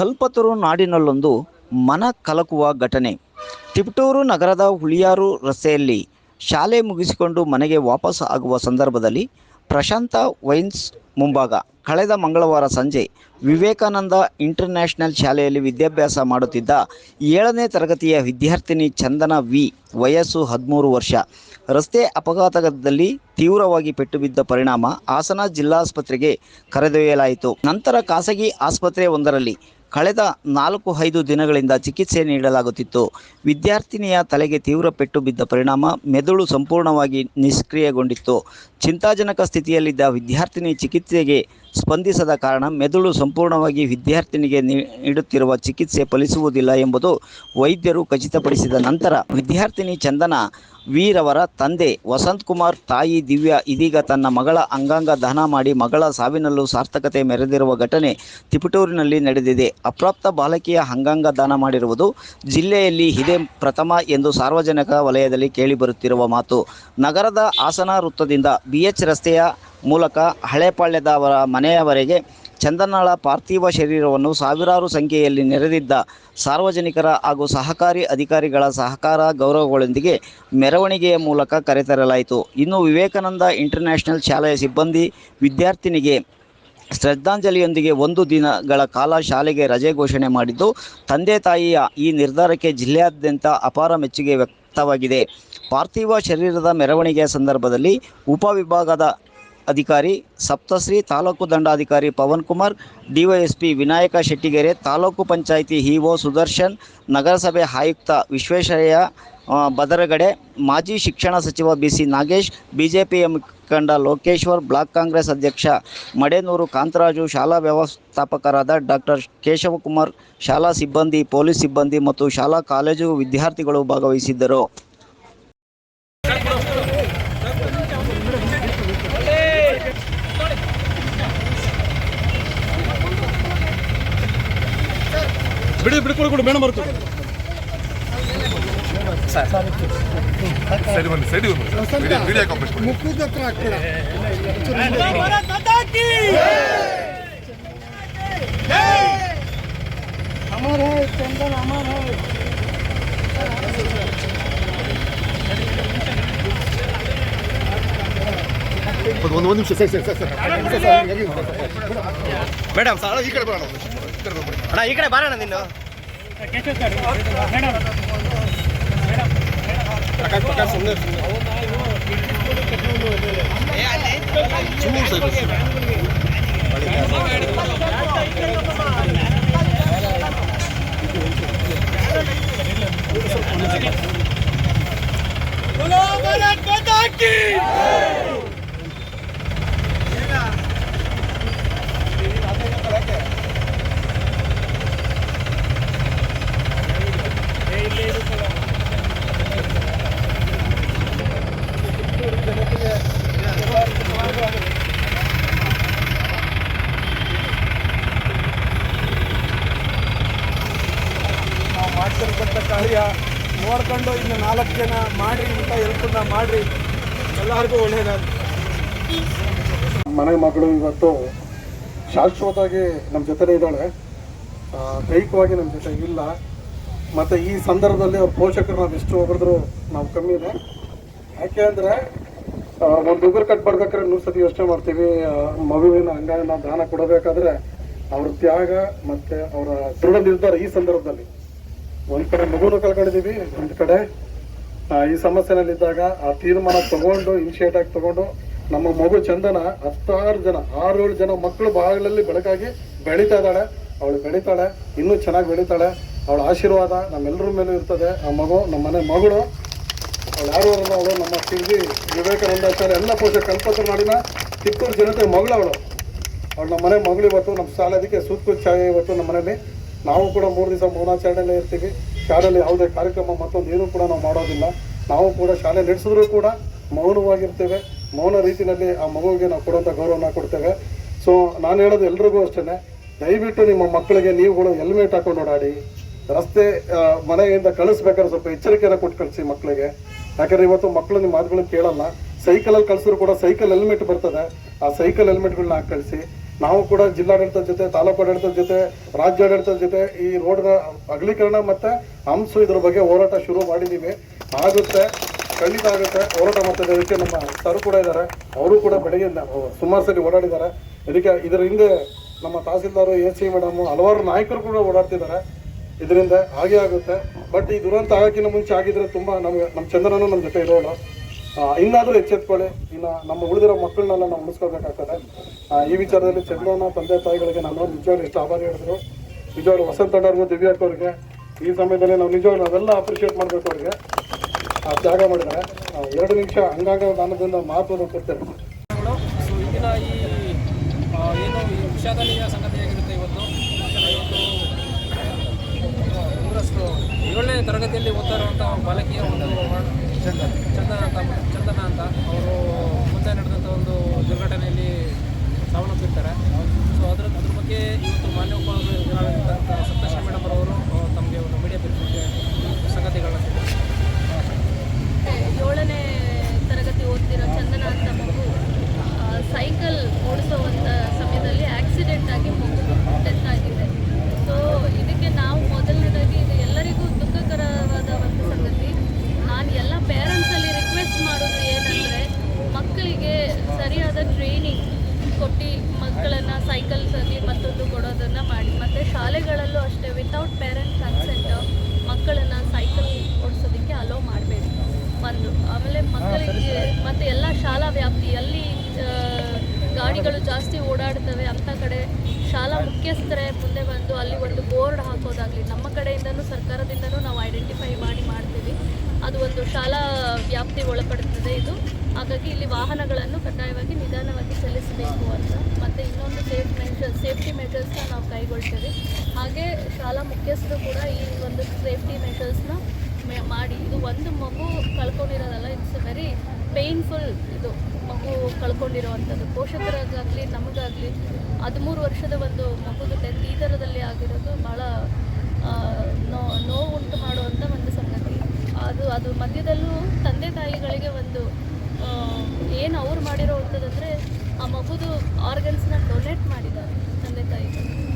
ಕಲ್ಪತರು ನಾಡಿನಲ್ಲೊಂದು ಮನ ಕಲಕುವ ಘಟನೆ. ತಿಪಟೂರು ನಗರದ ಹುಳಿಯಾರು ರಸ್ತೆಯಲ್ಲಿ ಶಾಲೆ ಮುಗಿಸಿಕೊಂಡು ಮನೆಗೆ ವಾಪಸ್ ಆಗುವ ಸಂದರ್ಭದಲ್ಲಿ ಪ್ರಶಾಂತ ವೈನ್ಸ್ ಮುಂಭಾಗ. ಕಳೆದ ಮಂಗಳವಾರ ಸಂಜೆ ವಿವೇಕಾನಂದ ಇಂಟರ್ನ್ಯಾಷನಲ್ ಶಾಲೆಯಲ್ಲಿ ವಿದ್ಯಾಭ್ಯಾಸ ಮಾಡುತ್ತಿದ್ದ ಏಳನೇ ತರಗತಿಯ ವಿದ್ಯಾರ್ಥಿನಿ ಚಂದನ ವಿ ವಯಸ್ಸು ಹದಿಮೂರು ವರ್ಷ. ರಸ್ತೆ ಅಪಘಾತದಲ್ಲಿ ತೀವ್ರವಾಗಿ ಪೆಟ್ಟು ಬಿದ್ದ ಪರಿಣಾಮ ಹಾಸನ ಜಿಲ್ಲಾಸ್ಪತ್ರೆಗೆ ಕರೆದೊಯ್ಯಲಾಯಿತು. ನಂತರ ಖಾಸಗಿ ಆಸ್ಪತ್ರೆ ಒಂದರಲ್ಲಿ ಕಳೆದ ನಾಲ್ಕು ಐದು ದಿನಗಳಿಂದ ಚಿಕಿತ್ಸೆ ನೀಡಲಾಗುತ್ತಿತ್ತು. ವಿದ್ಯಾರ್ಥಿನಿಯ ತಲೆಗೆ ತೀವ್ರ ಪೆಟ್ಟು ಬಿದ್ದ ಪರಿಣಾಮ ಮೆದುಳು ಸಂಪೂರ್ಣವಾಗಿ ನಿಷ್ಕ್ರಿಯಗೊಂಡಿತ್ತು. ಚಿಂತಾಜನಕ ಸ್ಥಿತಿಯಲ್ಲಿದ್ದ ವಿದ್ಯಾರ್ಥಿನಿ ಚಿಕಿತ್ಸೆಗೆ ಸ್ಪಂದಿಸದ ಕಾರಣ ಮೆದುಳು ಸಂಪೂರ್ಣವಾಗಿ ವಿದ್ಯಾರ್ಥಿನಿಗೆ ನೀಡುತ್ತಿರುವ ಚಿಕಿತ್ಸೆ ಫಲಿಸುವುದಿಲ್ಲ ಎಂಬುದು ವೈದ್ಯರು ಖಚಿತಪಡಿಸಿದ ನಂತರ ವಿದ್ಯಾರ್ಥಿನಿ ಚಂದನ ವೀರವರ ತಂದೆ ವಸಂತ್ ಕುಮಾರ್ ತಾಯಿ ದಿವ್ಯಾ ಇದೀಗ ತನ್ನ ಮಗಳ ಅಂಗಾಂಗ ದಾನ ಮಾಡಿ ಮಗಳ ಸಾವಿನಲ್ಲೂ ಸಾರ್ಥಕತೆ ಮೆರೆದಿರುವ ಘಟನೆ ತಿಪಟೂರಿನಲ್ಲಿ ನಡೆದಿದೆ. ಅಪ್ರಾಪ್ತ ಬಾಲಕಿಯ ಅಂಗಾಂಗ ದಾನ ಮಾಡಿರುವುದು ಜಿಲ್ಲೆಯಲ್ಲಿ ಇದೇ ಪ್ರಥಮ ಎಂದು ಸಾರ್ವಜನಿಕ ವಲಯದಲ್ಲಿ ಕೇಳಿಬರುತ್ತಿರುವ ಮಾತು. ನಗರದ ಹಾಸನ ವೃತ್ತದಿಂದ ಬಿಎಚ್ ರಸ್ತೆಯ ಮೂಲಕ ಹಳೆಪಾಳ್ಯದವರ ಮನೆಯವರೆಗೆ ಚಂದನಾಳ ಪಾರ್ಥಿವ ಶರೀರವನ್ನು ಸಾವಿರಾರು ಸಂಖ್ಯೆಯಲ್ಲಿ ನೆರೆದಿದ್ದ ಸಾರ್ವಜನಿಕರ ಹಾಗೂ ಸಹಕಾರಿ ಅಧಿಕಾರಿಗಳ ಸಹಕಾರ ಗೌರವಗಳೊಂದಿಗೆ ಮೆರವಣಿಗೆಯ ಮೂಲಕ ಕರೆತರಲಾಯಿತು. ಇನ್ನು ವಿವೇಕಾನಂದ ಇಂಟರ್ನ್ಯಾಷನಲ್ ಶಾಲೆಯ ಸಿಬ್ಬಂದಿ ವಿದ್ಯಾರ್ಥಿನಿಗೆ ಶ್ರದ್ಧಾಂಜಲಿಯೊಂದಿಗೆ ಒಂದು ದಿನಗಳ ಕಾಲ ಶಾಲೆಗೆ ರಜೆ ಘೋಷಣೆ ಮಾಡಿದ್ದು, ತಂದೆ ತಾಯಿಯ ಈ ನಿರ್ಧಾರಕ್ಕೆ ಜಿಲ್ಲೆಯಾದ್ಯಂತ ಅಪಾರ ಮೆಚ್ಚುಗೆ ವ್ಯಕ್ತವಾಗಿದೆ. ಪಾರ್ಥಿವ ಶರೀರದ ಮೆರವಣಿಗೆಯ ಸಂದರ್ಭದಲ್ಲಿ ಉಪವಿಭಾಗದ ಅಧಿಕಾರಿ ಸಪ್ತಶ್ರೀ, ತಾಲೂಕು ದಂಡಾಧಿಕಾರಿ ಪವನ್ ಕುಮಾರ್, ಡಿವೈಎಸ್ಪಿ ವಿನಾಯಕ ಶೆಟ್ಟಿಗೆರೆ, ತಾಲೂಕು ಪಂಚಾಯಿತಿ ಇಒ ಸುದರ್ಶನ್, ನಗರಸಭೆ ಆಯುಕ್ತ ವಿಶ್ವೇಶ್ವರಯ್ಯ ಬದರಗಡೆ, ಮಾಜಿ ಶಿಕ್ಷಣ ಸಚಿವ ಬಿ ಸಿ ನಾಗೇಶ್, ಬಿಜೆಪಿ ಮುಖಂಡ ಲೋಕೇಶ್ವರ್, ಬ್ಲಾಕ್ ಕಾಂಗ್ರೆಸ್ ಅಧ್ಯಕ್ಷ ಮಡೇನೂರು ಕಾಂತರಾಜು, ಶಾಲಾ ವ್ಯವಸ್ಥಾಪಕರಾದ ಡಾಕ್ಟರ್ ಕೇಶವಕುಮಾರ್ ಶಾಲಾ ಸಿಬ್ಬಂದಿ, ಪೊಲೀಸ್ ಸಿಬ್ಬಂದಿ ಮತ್ತು ಶಾಲಾ ಕಾಲೇಜು ವಿದ್ಯಾರ್ಥಿಗಳು ಭಾಗವಹಿಸಿದ್ದರು. ಬಿಡಿ ಬಿಡ್ಕೊಡು ಕೊಡು ಮೇಡಮ್ ಬರ್ತು ಸೈಡ್ ಬನ್ನಿ ಸೈಡ್ ಬನ್ನಿ ವಿಡಿಯೋ ಕಾಂಪ್ಲೆಕ್ಸ್ ಮಾಡಿ ಮುಖದ ಹತ್ರ ಹಾಕ್ತೀರಾ ಅಮರ್ ಹೈ ಚಂದನ್ ಅಮರ್ ಹೈ ಒಂದು ಒಂದು ನಿಮಿಷ sir sir sir madam sir ಈ ಕಡೆ ಬರೋಣ ಒಂದು ನಿಮಿಷ. ಈ ಕಡೆ ಬರ್ಬೇಡಿ. ಅಣ್ಣ ಈ ಕಡೆ ಬಾರಣ್ಣ ನೀನು ಪ್ರಕಾಶ್ ಪ್ರಕಾಶ್ ಸುಮ್ಮನೆ ನೋಡ್ಕೊಂಡು ಇನ್ನು ನಾಲ್ಕು ಜನ ಮಾಡಿ ಅಂತ ಹೇಳ್ಕೊಂಡ ಮಾಡ್ರಿ. ಎಲ್ಲರಿಗೂ ಒಳ್ಳೆಯದಾಗ ಮನೆ ಮಗಳು ಇವತ್ತು ಶಾಶ್ವತವಾಗಿ ನಮ್ಮ ಜೊತೆನೇ ಇದ್ದಾಳೆ. ದೈಹಿಕವಾಗಿ ನಮ್ಮ ಜೊತೆ ಇಲ್ಲ. ಮತ್ತು ಈ ಸಂದರ್ಭದಲ್ಲಿ ಅವ್ರ ಪೋಷಕರು ನಾವು ಎಷ್ಟು ಹೊಗಳಿದ್ರು ನಾವು ಇದೆ ಯಾಕೆ ಅಂದರೆ ಒಂದು ಉಗುರು ಕಟ್ಬಾರ್ಬೇಕಾದ್ರೆ ನೂರು ಸತಿ ಯೋಚನೆ ಮಾಡ್ತೀವಿ. ಮಗುವಿನ ಅಂಗಾಂಗ ದಾನ ಕೊಡಬೇಕಾದ್ರೆ ಅವ್ರ ತ್ಯಾಗ ಮತ್ತು ಅವರ ದೃಢ ನಿರ್ಧಾರ ಈ ಸಂದರ್ಭದಲ್ಲಿ. ಒಂದ್ ಕಡೆ ಮಗುನು ಕಳ್ಕೊಂಡಿದೀವಿ, ಒಂದ್ ಕಡೆ ಈ ಸಮಸ್ಯೆನಲ್ಲಿದ್ದಾಗ ಆ ತೀರ್ಮಾನ ತಗೊಂಡು ಇನಿಷಿಯೇಟ್ ಆಗಿ ತಗೊಂಡು, ನಮ್ಮ ಮಗು ಚಂದನ ಹತ್ತಾರು ಜನ ಆರು ಏಳು ಜನ ಮಕ್ಕಳು ಬಾಗಿಲಲ್ಲಿ ಬೆಳಕಾಗಿ ಬೆಳೀತಾ ಇದ್ದಾಳೆ. ಅವಳು ಬೆಳೀತಾಳೆ, ಇನ್ನೂ ಚೆನ್ನಾಗಿ ಬೆಳೀತಾಳೆ. ಅವಳ ಆಶೀರ್ವಾದ ನಮ್ಮೆಲ್ಲರ ಮೇಲೂ ಇರ್ತದೆ. ಆ ಮಗು, ನಮ್ಮ ಮನೆ ಮಗಳು, ಅವಳು ಯಾರು ಅವಳು ನಮ್ಮ ಶಿರ್ಜಿ ವಿವೇಕಾನಂದಾಚಾರ್ಯ, ಎಲ್ಲ ಪೋಷಕ ಕಲ್ಪತ್ರ ನಾಡಿನ ಕಿತ್ತೂರು ಜನತೆ ಮಗಳು ಅವಳು. ಅವಳು ನಮ್ಮ ಮನೆ ಮಗಳು ಇವತ್ತು, ನಮ್ಮ ಶಾಲೆ ಅದಕ್ಕೆ ಇವತ್ತು ನಮ್ಮ ಮನೇಲಿ ನಾವು ಕೂಡ ಮೂರು ದಿವಸ ಮೌನಾಚರಣೆಯಲ್ಲೇ ಇರ್ತೀವಿ. ಶಾಲೆಯಲ್ಲಿ ಯಾವುದೇ ಕಾರ್ಯಕ್ರಮ ಮತ್ತೊಂದು ಏನೂ ಕೂಡ ನಾವು ಮಾಡೋದಿಲ್ಲ. ನಾವು ಕೂಡ ಶಾಲೆ ನಡೆಸಿದ್ರೂ ಕೂಡ ಮೌನವಾಗಿರ್ತೇವೆ. ಮೌನ ರೀತಿಯಲ್ಲಿ ಆ ಮಗುವಿಗೆ ನಾವು ಕೊಡುವಂಥ ಗೌರವನ ಕೊಡ್ತೇವೆ. ಸೊ ನಾನು ಹೇಳೋದು ಎಲ್ರಿಗೂ ಅಷ್ಟೇ ದಯವಿಟ್ಟು ನಿಮ್ಮ ಮಕ್ಕಳಿಗೆ ನೀವುಗಳು ಹೆಲ್ಮೆಟ್ ಹಾಕೊಂಡು ಓಡಾಡಿ, ರಸ್ತೆ ಮನೆಯಿಂದ ಕಳಿಸ್ಬೇಕಾದ್ರೆ ಸ್ವಲ್ಪ ಎಚ್ಚರಿಕೆಯನ್ನು ಕೊಟ್ಟು ಕಳಿಸಿ ಮಕ್ಕಳಿಗೆ. ಯಾಕಂದರೆ ಇವತ್ತು ಮಕ್ಕಳು ನಿಮ್ಮ ಮಾತುಗಳನ್ನ ಕೇಳಲ್ಲ. ಸೈಕಲಲ್ಲಿ ಕಳಿಸಿದ್ರು ಕೂಡ ಸೈಕಲ್ ಹೆಲ್ಮೆಟ್ ಬರ್ತದೆ. ಆ ಸೈಕಲ್ ಹೆಲ್ಮೆಟ್ಗಳನ್ನ ಹಾಕಿ ಕಳಿಸಿ. ನಾವು ಕೂಡ ಜಿಲ್ಲಾಡಳಿತದ ಜೊತೆ, ತಾಲೂಕು ಆಡಳಿತದ ಜೊತೆ ರಾಜ್ಯಾಡಳಿತದ ಜೊತೆ ಈ ರೋಡ್ನ ಅಗಲೀಕರಣ ಮತ್ತೆ ಹಂಸು ಇದ್ರ ಬಗ್ಗೆ ಹೋರಾಟ ಶುರು ಮಾಡಿದ್ದೀವಿ ಆಗುತ್ತೆ, ಖಂಡಿತ ಆಗುತ್ತೆ, ಹೋರಾಟ ಮಾಡ್ತಾ ಇದಕ್ಕೆ ನಮ್ಮ ಸರ್ ಕೂಡ ಇದ್ದಾರೆ. ಅವರು ಕೂಡ ಬೆಳಗ್ಗೆ ಸುಮಾರು ಸರಿ ಓಡಾಡಿದ್ದಾರೆ. ಇದಕ್ಕೆ, ಇದರ ಹಿಂದೆ ನಮ್ಮ ತಹಸೀಲ್ದಾರು, ಎ ಸಿ ಮೇಡಮು, ಹಲವಾರು ನಾಯಕರು ಕೂಡ ಓಡಾಡ್ತಿದ್ದಾರೆ. ಇದರಿಂದ ಹಾಗೆ ಆಗುತ್ತೆ. ಬಟ್ ಈ ದುರಂತ ಆಗಕ್ಕಿಂತ ಮುಂಚೆ ಆಗಿದ್ರೆ ತುಂಬಾ ನಮಗೆ, ನಮ್ಮ ಚಂದ್ರನೂ ನಮ್ಮ ಜೊತೆ ಇರೋಣ ಇನ್ನಾದರೂ ಎಚ್ಚೆತ್ಕೊಳ್ಳಿ. ಇನ್ನು ನಮ್ಮ ಉಳಿದಿರೋ ಮಕ್ಕಳನ್ನೆಲ್ಲ ನಾವು ಉಳಿಸ್ಕೋಬೇಕಾಗ್ತದೆ ಈ ವಿಚಾರದಲ್ಲಿ ಚಂದ್ರನ ತಂದೆ ತಾಯಿಗಳಿಗೆ ನಾನು ನಿಜವಾಗ್ಲೂ ಎಷ್ಟು ಆಭಾರಿ ಹೇಳಿದ್ರು ನಿಜವಾಗ್ಲೂ ವಸಂತ ಅಣ್ಣವ್ರಿಗೂ ದಿವ್ಯಾಕ್ ಅವ್ರಿಗೆ, ಈ ಸಮಯದಲ್ಲಿ ನಾವು ನಿಜವಾಗ್ಲೂ ನಾವೆಲ್ಲ ಅಪ್ರಿಷಿಯೇಟ್ ಮಾಡಬೇಕು ಅವ್ರಿಗೆ. ಆ, ತ್ಯಾಗ ಮಾಡಿದ್ದಾರೆ. ಎರಡು ನಿಮಿಷ ಅಂಗಾಂಗ ದಾನದಿಂದ ಕೊಡ್ತೇನೆ. ಗಳು. ಸೊ ಈ ಏನು ವಿಷಾದನೀಯ ಸಂಗತಿಯಾಗಿರುತ್ತೆ ಇವತ್ತು? ಇವತ್ತು ಏಳನೇ ತರಗತಿಯಲ್ಲಿ ಓದ್ತಾ ಇರುವಂಥ ಬಾಲಕಿಯ ಒಂದು ಚಂದನ ಅಂತ ಚಂದನ ಅಂತ ಅವರು ಮುಂದೆ ನಡೆದಂಥ ಒಂದು ದುರ್ಘಟನೆಯಲ್ಲಿ ಸಾವನ್ನಪ್ಪಿರ್ತಾರೆ ಸೊ ಅದರ ಅದ್ರ ಬಗ್ಗೆ ಇವತ್ತು ಮಾನ್ಯ ಉಪನಿರ್ದೇಶಕರಾದಂಥ ಸಪ್ತಶ್ರೀ ಮೇಡಮ್ ಅವರು ತಮಗೆ ಒಂದು ಮೀಡಿಯಾ ಬಿಟ್ಟಿಗೆ ಸಂಗತಿಗಳನ್ನ ತಿಳಿಸಿದ್ದಾರೆ. ಏಳನೇ ತರಗತಿ ಓದ್ತಿರೋ ಚಂದನ ಅಂತ ಮಗು ಆ, ಸೈಕಲ್ ಓಡಿಸುವಂಥ ಸಮಯದಲ್ಲಿ ಆಕ್ಸಿಡೆಂಟ್ ಆಗಿ ಮಗು ಡೆತ್ ಆಗಿದೆ ಸೊ ಇದಕ್ಕೆ ನಾವು ಮೊದಲನೇದಾಗಿ ಇದು ಎಲ್ಲರಿಗೂ ದುಃಖಕರವಾದ ಒಂದು ಸಂಗತಿ ನಾನು ಎಲ್ಲ ಪೇರೆಂಟ್ಸಲ್ಲಿ ರಿಕ್ವೆಸ್ಟ್ ಮಾಡೋದು ಏನಂದರೆ ಮಕ್ಕಳಿಗೆ ಸರಿಯಾದ ಟ್ರೈನಿಂಗ್ ಕೊಟ್ಟು ಮಕ್ಕಳನ್ನು ಸೈಕಲ್ಸ್ ಆಗಲಿ ಮತ್ತೊಂದು ಕೊಡೋದನ್ನು ಮಾಡಿ. ಮತ್ತು ಶಾಲೆಗಳಲ್ಲೂ ಅಷ್ಟೇ ವಿತೌಟ್ ಪೇರೆಂಟ್ಸ್ ಕನ್ಸೆಂಟ್ ಮಕ್ಕಳನ್ನು ಸೈಕಲ್ ಓಡಿಸೋದಕ್ಕೆ ಅಲೋ ಮಾಡಬೇಕು. ಒಂದು ಆಮೇಲೆ ಮಕ್ಕಳಿಗೆ ಮತ್ತು ಎಲ್ಲ ಶಾಲಾ ವ್ಯಾಪ್ತಿಯಲ್ಲಿ ಗಾಡಿಗಳು ಜಾಸ್ತಿ ಓಡಾಡ್ತವೆ. ಅಂಥ ಕಡೆ ಶಾಲಾ ಮುಖ್ಯಸ್ಥರೇ ಮುಂದೆ ಬಂದು ಅಲ್ಲಿ ಒಂದು ಬೋರ್ಡ್ ಹಾಕೋದಾಗಲಿ ನಮ್ಮ ಕಡೆಯಿಂದನೂ ಸರ್ಕಾರದಿಂದನೂ ನಾವು ಐಡೆಂಟಿಫೈ ಮಾಡಿ ಮಾಡ್ತೀವಿ. ಅದು ಒಂದು ಶಾಲಾ ವ್ಯಾಪ್ತಿ ಒಳಪಡುತ್ತದೆ ಇದು. ಹಾಗಾಗಿ ಇಲ್ಲಿ ವಾಹನಗಳನ್ನು ಕಡ್ಡಾಯವಾಗಿ ನಿಧಾನವಾಗಿ ಚಲಿಸಬೇಕು ಅಂತ. ಮತ್ತು ಇನ್ನೊಂದು ಸೇಫ್ ಮೆಷರ್ ಸೇಫ್ಟಿ ಮೆಷರ್ಸ್ನ ನಾವು ಕೈಗೊಳ್ತೇವೆ. ಹಾಗೆ ಶಾಲಾ ಮುಖ್ಯಸ್ಥರು ಕೂಡ ಈ ಒಂದು ಸೇಫ್ಟಿ ಮೆಷರ್ಸ್ನ ಮಾಡಿ, ಇದು ಒಂದು ಮಗು ಕಳ್ಕೊಂಡಿರೋದಲ್ಲ ಇಟ್ಸ್ ವೆರಿ ಪೇನ್ಫುಲ್ ಇದು ಮಗು ಕಳ್ಕೊಂಡಿರೋವಂಥದ್ದು. ಪೋಷಕರಾಗಲಿ ನಮಗಾಗಲಿ, ಹದಿಮೂರು ವರ್ಷದ ಒಂದು ಮಗುದು ಡೆತ್ ಈ ಥರದಲ್ಲಿ ಆಗಿರೋದು ಭಾಳ ನೋ, ನೋವುಂಟು ಮಾಡುವಂಥ ಒಂದು ಸಂಗತಿ. ಅದು ಅದು ಮಧ್ಯದಲ್ಲೂ ತಂದೆ ಅವ್ರು ಮಾಡಿರೋ ಅಂಥದ್ದಂದರೆ ಆ ಮಗುದು ಆರ್ಗನ್ಸ್ನ ಡೊನೇಟ್ ಮಾಡಿದ್ದಾರೆ ತಂದೆ ತಾಯಿಗಳು.